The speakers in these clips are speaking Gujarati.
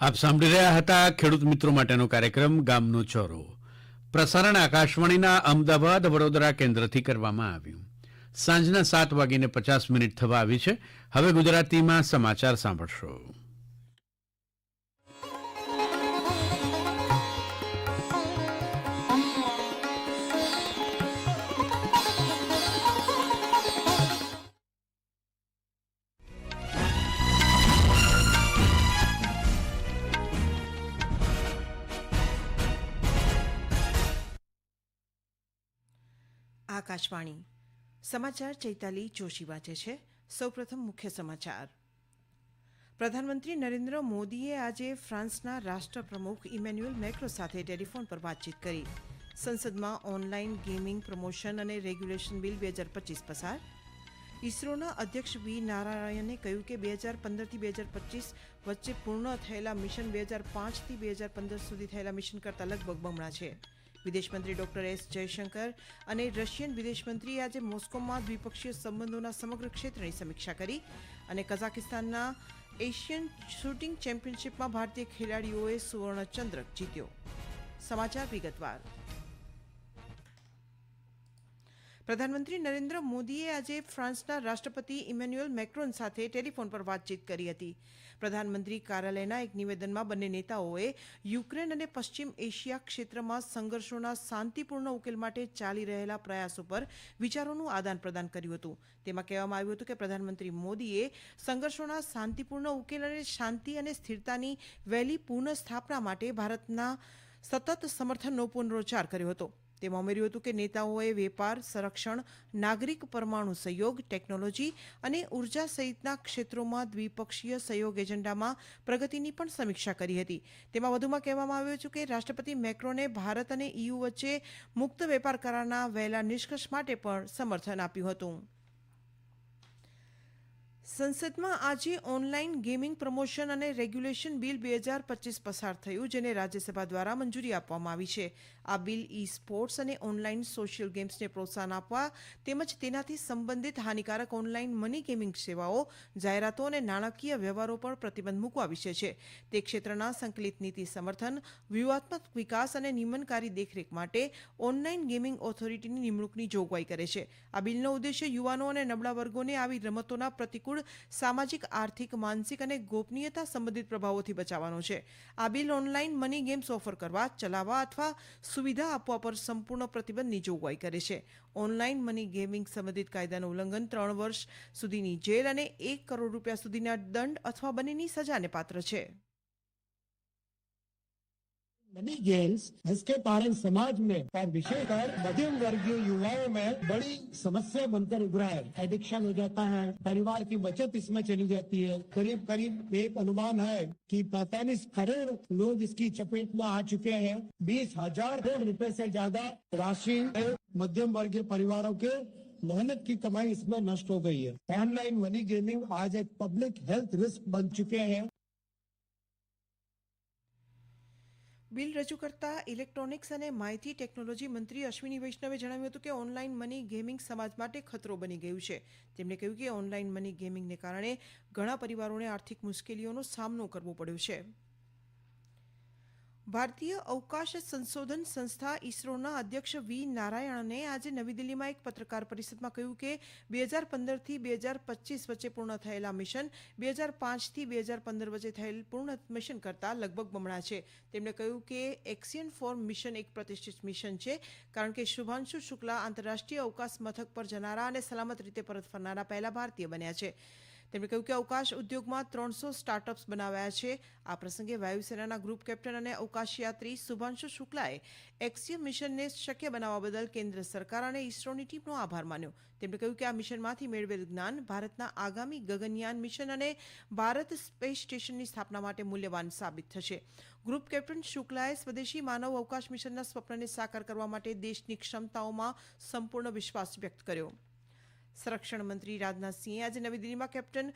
આપ સાંભળી રહ્યા હતા ખેડૂત મિત્રો માટેનો કાર્યક્રમ ગામનો ચોરો. પ્રસારણ આકાશવાણીના અમદાવાદ વડોદરા કેન્દ્રથી કરવામાં આવ્યું. સાંજના સાત વાગીને પચાસ મિનિટ થવા આવી છે. હવે ગુજરાતીમાં સમાચાર સાંભળશો. આકાશવાણી. સમાચાર ચૈતાલી જોશી વાંચે છે. સૌપ્રથમ મુખ્ય સમાચાર. પ્રધાનમંત્રી નરેન્દ્ર મોદીએ આજે ફ્રાન્સના રાષ્ટ્રપ્રમુખ ઇમેન્યુઅલ મેક્રો સાથે ટેલિફોન પર વાતચીત કરી. સંસદમાં ઓનલાઈન ગેમિંગ, પ્રમોશન અને રેગ્યુલેશન બિલ બે હજાર પચીસ પસાર. ઇસરોના અધ્યક્ષ વી નારાયણે કહ્યું કે બે હજાર પંદરથી બે હજાર પચીસ વચ્ચે પૂર્ણ થયેલા મિશન બે હજાર પાંચથી બે હજાર પંદર સુધી થયેલા મિશન કરતાં લગભગ બમણા છે. વિદેશમંત્રી ડોક્ટર એસ જયશંકર અને રશિયન વિદેશમંત્રીએ આજે મોસ્કોમાં દ્વિપક્ષીય સંબંધોના સમગ્ર ક્ષેત્રની સમીક્ષા કરી અને કઝાકિસ્તાનના એશિયન શૂટિંગ ચેમ્પિયનશિપમાં ભારતીય ખેલાડીઓએ સુવર્ણચંદ્રક જીત્યો. સમાચાર વિગતવાર. પ્રધાનમંત્રી નરેન્દ્ર મોદીએ આજે ફ્રાન્સના રાષ્ટ્રપતિ ઇમેન્યુઅલ મેક્રોન સાથે ટેલિફોન પર વાતચીત કરી હતી. પ્રધાનમંત્રી કાર્યાલયના એક નિવેદનમાં બંને નેતાઓએ યુક્રેન અને પશ્ચિમ એશિયા ક્ષેત્રમાં સંઘર્ષોના શાંતિપૂર્ણ ઉકેલ માટે ચાલી રહેલા પ્રયાસો પર વિચારોનું આદાન પ્રદાન કર્યું હતું. તેમાં કહેવામાં આવ્યું હતું કે પ્રધાનમંત્રી મોદીએ સંઘર્ષોના શાંતિપૂર્ણ ઉકેલ અને શાંતિ અને સ્થિરતાની વહેલી પુનઃ સ્થાપના માટે ભારતના સતત સમર્થનનો પુનરોચ્ચાર કર્યો હતો. તેમાં ઉમેર્યું હતું કે નેતાઓએ વેપાર, સંરક્ષણ, નાગરિક પરમાણુ સહયોગ, ટેકનોલોજી અને ઊર્જા સહિતના ક્ષેત્રોમાં દ્વિપક્ષીય સહયોગ એજન્ડામાં પ્રગતિની પણ સમીક્ષા કરી હતી. તેમાં વધુમાં કહેવામાં આવ્યું છે કે રાષ્ટ્રપતિ મેક્રોને ભારત અને ઈયુ વચ્ચે મુક્ત વેપાર કરારના વહેલા નિષ્કર્ષ માટે પણ સમર્થન આપ્યું હતું. સંસદમાં આજે ઓનલાઈન ગેમિંગ પ્રમોશન અને રેગ્યુલેશન બિલ બે હજાર પચીસ પસાર થયું, જેને રાજ્યસભા દ્વારા મંજૂરી આપવામાં આવી છે. આ બિલ ઈ સ્પોર્ટ્સ અને ઓનલાઈન સોશિયલ ગેમ્સને પ્રોત્સાહન આપવા તેમજ તેનાથી સંબંધિત હાનિકારક ઓનલાઈન મની ગેમિંગ સેવાઓ, જાહેરાતો અને નાણાકીય વ્યવહારો પર પ્રતિબંધ મૂકવા વિશે છે. તે ક્ષેત્રના સંકલિત નીતિ સમર્થન, વ્યૂહાત્મક વિકાસ અને નિયમનકારી દેખરેખ માટે ઓનલાઈન ગેમિંગ ઓથોરિટીની નિમણૂકની જોગવાઈ કરે છે. આ બિલનો ઉદ્દેશ્ય યુવાનો અને નબળા વર્ગોને આવી રમતોના પ્રતિકૂળ સામાજિક, આર્થિક, માનસિક અને ગોપનીયતા સંબંધિત પ્રભાવોથી બચાવવાનો છે. આ bill online money games offer કરવા, ચલાવવા અથવા સુવિધા આપવા પર સંપૂર્ણ પ્રતિબંધની જોગવાઈ કરે છે. ઓનલાઈન મની ગેમિંગ સંબંધિત કાયદાનું ઉલ્લંઘન ત્રણ વર્ષ સુધીની જેલ અને એક કરોડ રૂપિયા સુધીના દંડ અથવા બંનેની સજાને પાત્ર છે. मनी गेम्स जिसके कारण समाज में और विशेषकर मध्यम वर्गीय युवाओं में बड़ी समस्या बनकर उभरा है। एडिक्शन हो जाता है, परिवार की बचत इसमें चली जाती है। करीब करीब एक अनुमान है कि पैतालीस करोड़ लोग इसकी चपेट में आ चुके हैं। बीस हज़ार करोड़ रूपए से ज़्यादा राशि मध्यम वर्गीय परिवारों के मेहनत की कमाई इसमें नष्ट हो गई है। ऑनलाइन मनी गेमिंग आज एक पब्लिक हेल्थ रिस्क बन चुके हैं। બિલ રજૂ કરતા ઇલેક્ટ્રોનિક્સ અને માહિતી ટેકનોલોજી મંત્રી અશ્વિની વૈષ્ણવે જણાવ્યું હતું કે ઓનલાઈન મની ગેમિંગ સમાજ માટે ખતરો બની ગયું છે. તેમણે કહ્યું કે ઓનલાઈન મની ગેમિંગને કારણે ઘણા પરિવારોને આર્થિક મુશ્કેલીઓનો સામનો કરવો પડ્યો છે. ભારતીય અવકાશ સંશોધન સંસ્થા ઇસરોના અધ્યક્ષ વી નારાયણને આજે નવી દિલ્હીમાં એક પત્રકાર પરિષદમાં કહ્યું કે બે હજાર પંદરથી બે હજાર પચીસ વચ્ચે પૂર્ણ થયેલા મિશન, બે હજાર પાંચથી બે હજાર પંદર વચ્ચે થયેલ પૂર્ણ મિશન કરતાં લગભગ બમણા છે. તેમણે કહ્યું કે એક્સિયન ફોર મિશન એક પ્રતિષ્ઠિત મિશન છે, કારણ કે શુભાંશુ શુક્લા આંતરરાષ્ટ્રીય અવકાશ મથક પર જનારા અને સલામત રીતે પરત ફરનારા પહેલા ભારતીય બન્યા છે. તેમણે કહ્યું કે અવકાશ ઉદ્યોગમાં ત્રણસો સ્ટાર્ટઅપ્સ બનાવ્યા છે. આ પ્રસંગે વાયુસેનાના ગ્રુપ કેપ્ટન અને અવકાશયાત્રી શુભાંશુ શુક્લાએ એક્સિયમ મિશનને શક્ય બનાવવા બદલ કેન્દ્ર સરકાર અને ઇસરોની ટીમનો આભાર માન્યો. તેમણે કહ્યું કે આ મિશનમાંથી મેળવેલ જ્ઞાન ભારતના આગામી ગગનયાન મિશન અને ભારત સ્પેસ સ્ટેશનની સ્થાપના માટે મૂલ્યવાન સાબિત થશે. ગ્રુપ કેપ્ટન શુક્લાએ સ્વદેશી માનવ અવકાશ મિશનના સ્વપ્નને સાકાર કરવા માટે દેશની ક્ષમતાઓમાં સંપૂર્ણ વિશ્વાસ વ્યક્ત કર્યો. સંરક્ષણ મંત્રી રાજનાથસિંહે આજે નવી દિલ્હીમાં કેપ્ટન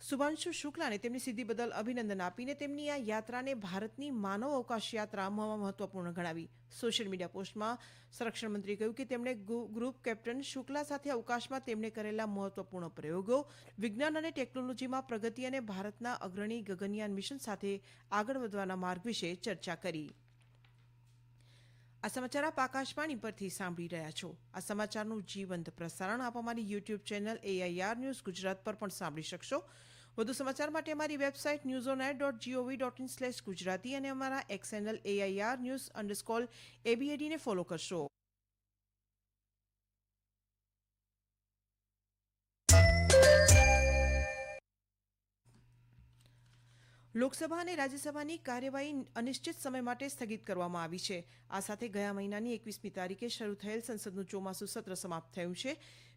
શુભાંશુ શુક્લાને તેમની સિદ્ધિ બદલ અભિનંદન આપીને તેમની આ યાત્રાને ભારતની માનવ અવકાશ યાત્રા મહત્વપૂર્ણ ગણાવી. સોશિયલ મીડિયા પોસ્ટમાં સંરક્ષણ મંત્રીએ કહ્યું કે તેમણે ગ્રુપ કેપ્ટન શુક્લા સાથે અવકાશમાં તેમણે કરેલા મહત્વપૂર્ણ પ્રયોગો, વિજ્ઞાન અને ટેકનોલોજીમાં પ્રગતિ અને ભારતના અગ્રણી ગગનયાન મિશન સાથે આગળ વધવાના માર્ગ વિશે ચર્ચા કરી. આ સમાચાર આપ આકાશવાણી પરથી સાંભળી રહ્યા છો. આ સમાચારનું જીવંત પ્રસારણ આપ અમારી YouTube channel AIR news Gujarat પર પણ સાંભળી શકશો. વધુ સમાચાર માટે અમારી website news on dot gov dot in slash Gujarati અને અમારા X channel AIR news underscore એબીએડીને follow કરશો. લોકસભા અને રાજ્યસભાની કાર્યવાહી અનિશ્ચિત સમય માટે સ્થગિત કરવામાં આવી છે. આ સાથે ગયા મહિનાની એકવીસમી તારીખે શરૂ થયેલ સંસદનું ચોમાસું સત્ર સમાપ્ત થયું છે.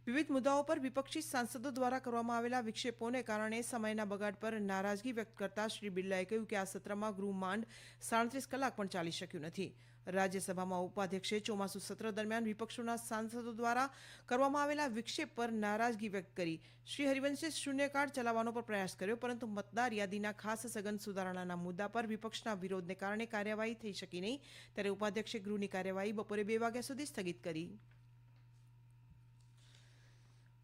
વિવિધ મુદ્દાઓ પર વિપક્ષી સાંસદો દ્વારા કરવામાં આવેલા વિક્ષેપોને કારણે સમયના બગાડ પર નારાજગી વ્યક્ત કરતા શ્રી બિરલાએ કહ્યું કે આ સત્રમાં ગૃહ માંડ સાડત્રીસ કલાક પણ ચાલી શક્યું નથી. રાજ્યસભામાં ઉપાધ્યક્ષે ચોમાસુ સત્ર દરમિયાન વિપક્ષોના સાંસદો દ્વારા કરવામાં આવેલા વિક્ષેપ પર નારાજગી વ્યક્ત કરી. શ્રી હરિવંશે શૂન્યકાળ ચલાવવાનો પણ પ્રયાસ કર્યો, પરંતુ મતદાર યાદીના ખાસ સઘન સુધારણાના મુદ્દા પર વિપક્ષના વિરોધને કારણે કાર્યવાહી થઈ શકી નહીં. ત્યારે ઉપાધ્યક્ષે ગૃહની કાર્યવાહી બપોરે બે વાગ્યા સુધી સ્થગિત કરી.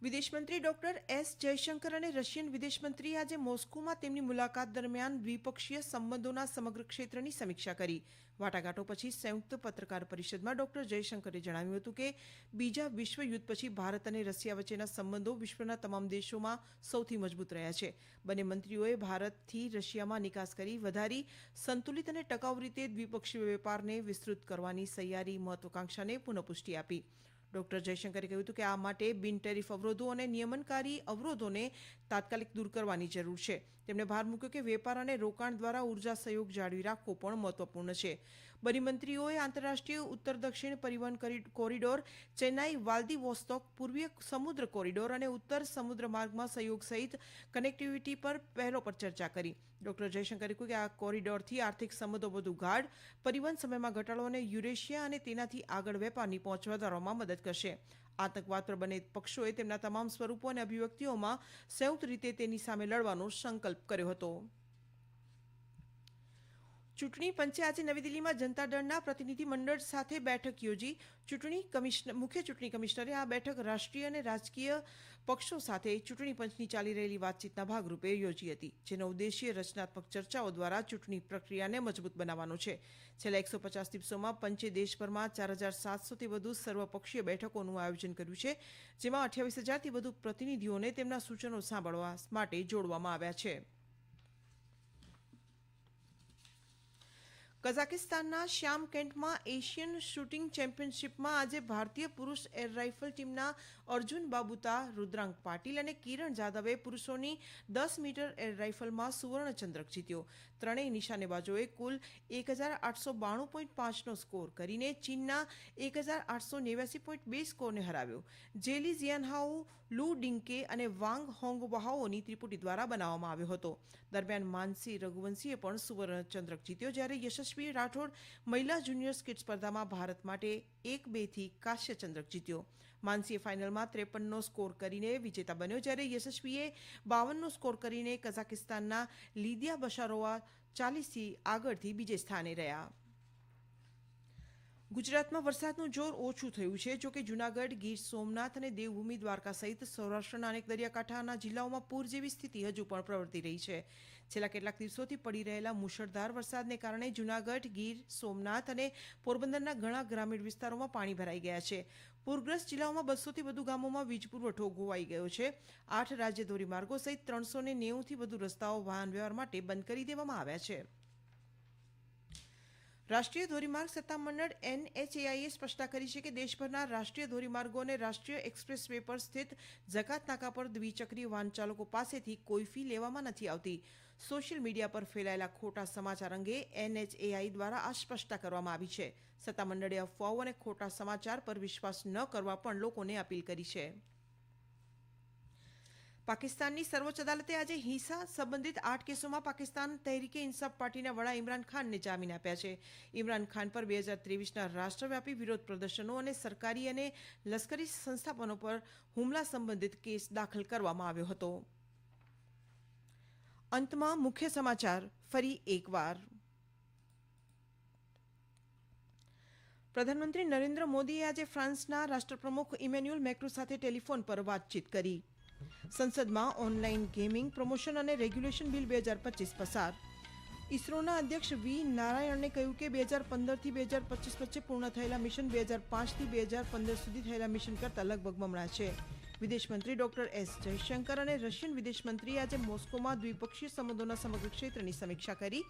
વિદેશમંત્રી ડોક્ટર એસ જયશંકર અને રશિયન વિદેશમંત્રીએ આજે મોસ્કોમાં તેમની મુલાકાત દરમિયાન દ્વિપક્ષીય સંબંધોના સમગ્ર ક્ષેત્રની સમીક્ષા કરી. વાટાઘાટો પછી સંયુક્ત પત્રકાર પરિષદમાં ડોક્ટર જયશંકરે જણાવ્યું હતું કે, બીજા વિશ્વ યુદ્ધ પછી ભારત અને રશિયા વચ્ચેના સંબંધો વિશ્વના તમામ દેશોમાં સૌથી મજબૂત રહ્યા છે. બંને મંત્રીઓએ ભારતથી રશિયામાં નિકાસ કરી વધારી, સંતુલિત અને ટકાઉ રીતે દ્વિપક્ષીય વેપારને વિસ્તૃત કરવાની સહિયારી મહત્વાકાંક્ષાને પુનઃપુષ્ટિ આપી. ડોક્ટર જયશંકરે કહ્યું હતું કે આ માટે બિન ટેરિફ અવરોધો અને નિયમનકારી અવરોધોને તાત્કાલિક દૂર કરવાની જરૂર છે. તેમણે ભાર મૂક્યો કે વેપાર અને રોકાણ દ્વારા ઊર્જા સહયોગ જાળવી રાખવો પણ મહત્વપૂર્ણ છે. બંને મંત્રીઓએ આંતરરાષ્ટ્રીય ઉત્તર દક્ષિણ પરિવહન કરી- કોરિડોર, ચેન્નાઈ, વાલ્દીવોસ્તોક, પૂર્વીય સમુદ્ર કોરિડોર અને ઉત્તર સમુદ્ર માર્ગમાં સહયોગ સહિત કનેક્ટિવિટી પર પહેલો પર ચર્ચા કરી. ડોક્ટર જયશંકરે કહ્યું કે આ કોરિડોરથી આર્થિક સંબંધો વધુ ગાઢ, પરિવહન સમયમાં ઘટાડો અને યુરેશિયા અને તેનાથી આગળ વેપારની પહોંચ વધારવામાં મદદ કરશે. આતંકવાદ પર બંને પક્ષોએ તેમના તમામ સ્વરૂપો અને અભિવ્યક્તિઓમાં સંયુક્ત રીતે તેની સામે લડવાનો સંકલ્પ કર્યો હતો. ચૂંટણી પંચે આજે નવી દિલ્હીમાં જનતા દળના પ્રતિનિધિ મંડળ સાથે બેઠક યોજી. ચૂંટણી કમિશનર, મુખ્ય ચૂંટણી કમિશનરે આ બેઠક રાષ્ટ્રીય અને રાજકીય પક્ષો સાથે ચૂંટણી પંચની ચાલી રહેલી વાતચીતના ભાગરૂપે યોજી હતી, જેનો ઉદ્દેશ્ય રચનાત્મક ચર્ચાઓ દ્વારા ચૂંટણી પ્રક્રિયાને મજબૂત બનાવવાનો છે. છેલ્લા એકસો પચાસ દિવસોમાં પંચે દેશભરમાં ચાર હજાર સાતસોથી વધુ સર્વપક્ષીય બેઠકોનું આયોજન કર્યું છે, જેમાં અઠ્યાવીસ હજારથી વધુ પ્રતિનિધિઓને તેમના સૂચનો સાંભળવા માટે જોડવામાં આવ્યા છે. કઝાકિસ્તાનના શ્યામ કેન્ટમાં એશિયન શૂટિંગ ચેમ્પિયનશિપમાં આજે ભારતીય પુરુષ એર રાઇફલ ટીમના અર્જુન બાબુતા, રુદ્રાંક પાટીલ અને કિરણ જાદવે પુરુષોની દસ મીટર એર રાઇફલમાં સુવર્ણચંદ્રક જીત્યો. ત્રણેય નિશાનેબાજોએ કુલ એક હજાર આઠસો બાણું પોઈન્ટ પાંચનો સ્કોર કરીને ચીનના એક હજાર આઠસો નેવ્યાસી પોઈન્ટ બે સ્કોરને હરાવ્યો. જેલી ઝિયાનહાઉ, લુ ડિંકે અને વાંગ હોંગવાહાઓની ત્રિપુટી દ્વારા બનાવવામાં આવ્યો હતો. દરમિયાન માનસી રઘુવંશીએ પણ સુવર્ણ ચંદ્રક જીત્યો જ્યારે યશસ્વી રાઠોડ મહિલા જુનિયર સ્કીટ સ્પર્ધામાં ભારત માટે એક બેથી કાશ્ય ચંદ્રક જીત્યો. માનસીએ ફાઇનલમાં ત્રેપનનો સ્કોર કરીને વિજેતા બન્યો જ્યારે યશસ્વીએ બાવનનો સ્કોર કરીને કઝાકિસ્તાનના લીદિયા બશારોવા ચાલીસથી આગળથી બીજે સ્થાને રહ્યા. ગુજરાતમાં વરસાદનું જોર ઓછું થયું છે. જોકે જૂનાગઢ, ગીર સોમનાથ અને દેવભૂમિ દ્વારકા સહિત સૌરાષ્ટ્રના અનેક દરિયાકાંઠાના જિલ્લાઓમાં પૂર જેવી સ્થિતિ હજુ પણ પ્રવર્તી રહી છે. છેલ્લા કેટલાક દિવસોથી પડી રહેલા મુશળધાર વરસાદને કારણે જૂનાગઢ, ગીર, સોમનાથ અને પોરબંદરના ઘણા ગ્રામીણ વિસ્તારોમાં પાણી ભરાઈ ગયા છે. પૂરગ્રસ્ત જિલ્લાઓમાં બસોથી વધુ ગામોમાં વીજ પુરવઠો ગોવાઈ ગયો છે. આઠ રાજ્ય ધોરીમાર્ગો સહિત ત્રણસો ને નેવુંથી વધુ રસ્તાઓ વાહન વ્યવહાર માટે બંધ કરી દેવામાં આવ્યા છે. રાષ્ટ્રીય ધોરીમાર્ગ સત્તામંડળ એનએચએઆઈએ સ્પષ્ટતા કરી છે કે દેશભરના રાષ્ટ્રીય ધોરીમાર્ગો અને રાષ્ટ્રીય એક્સપ્રેસ વે પર સ્થિત જકાત નાકા પર દ્વિચક્રીય વાહન ચાલકો પાસેથી કોઈ ફી લેવામાં નથી આવતી. સોશિયલ મીડિયા પર ફેલાયેલા ખોટા સમાચાર અંગે એનએચએઆઈ દ્વારા આ સ્પષ્ટતા કરવામાં આવી છે. સત્તામંડળે અફવાઓ અને ખોટા સમાચાર પર વિશ્વાસ ન કરવા પણ લોકોને અપીલ કરી છે. પાકિસ્તાનની સર્વોચ્ચ અદાલતે આજે હિંસા સંબંધિત આઠ કેસોમાં પાકિસ્તાન તહેરીકે ઇન્સાફ પાર્ટીના વડા ઇમરાન ખાનને જામીન આપ્યા છે. ઇમરાન ખાન પર બે હજાર ત્રેવીસના રાષ્ટ્રવ્યાપી વિરોધ પ્રદર્શનો અને સરકારી અને લશ્કરી સંસ્થાપનો પર હુમલા સંબંધિત કેસ દાખલ કરવામાં આવ્યો હતો. અંતમાં મુખ્ય સમાચાર ફરી એકવાર. પ્રધાનમંત્રી નરેન્દ્ર મોદીએ આજે ફ્રાન્સના રાષ્ટ્રપ્રમુખ ઇમેન્યુઅલ મેક્રો સાથે ટેલિફોન પર વાતચીત કરી. સંસદમાં ઓનલાઈન ગેમિંગ, પ્રમોશન અને રેગ્યુલેશન બિલ બે હજાર પચીસ પસાર. ઇસરોના અધ્યક્ષ વી નારાયણને કહ્યું કે બે હજાર પંદરથી બે હજાર પચીસ વચ્ચે પૂર્ણ થયેલા મિશન બે હજાર પાંચથી બે હજાર પંદર સુધી થયેલા મિશન કરતાં લગભગ બમણા છે. વિદેશ મંત્રી ડોક્ટર એસ જયશંકર અને રશિયન વિદેશ મંત્રીએ આજે મોસ્કોમાં દ્વિપક્ષીય સંબંધોના સમગ્ર ક્ષેત્રની સમીક્ષા કરી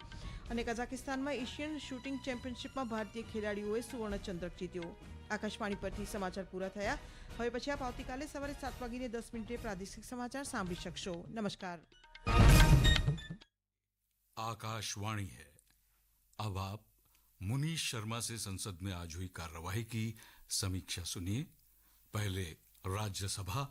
અને કઝાકિસ્તાનમાં એશિયન શૂટિંગ ચેમ્પિયનશિપમાં ભારતીય ખેલાડીઓએ સુવર્ણચંદ્રક જીત્યો આકાશવાણી પરથી સમાચાર પૂરા થયા હવે પછી આપ આવતીકાલે સવારે સાત વાગીને દસ મિનિટે પ્રાદેશિક સમાચાર સાંભળી શકશો નમસ્કાર आकाशवाणी है अब आप मुनीश शर्मा से संसद में आज हुई कार्यवाही की समीक्षा सुनिए पहले રાજ્યસભા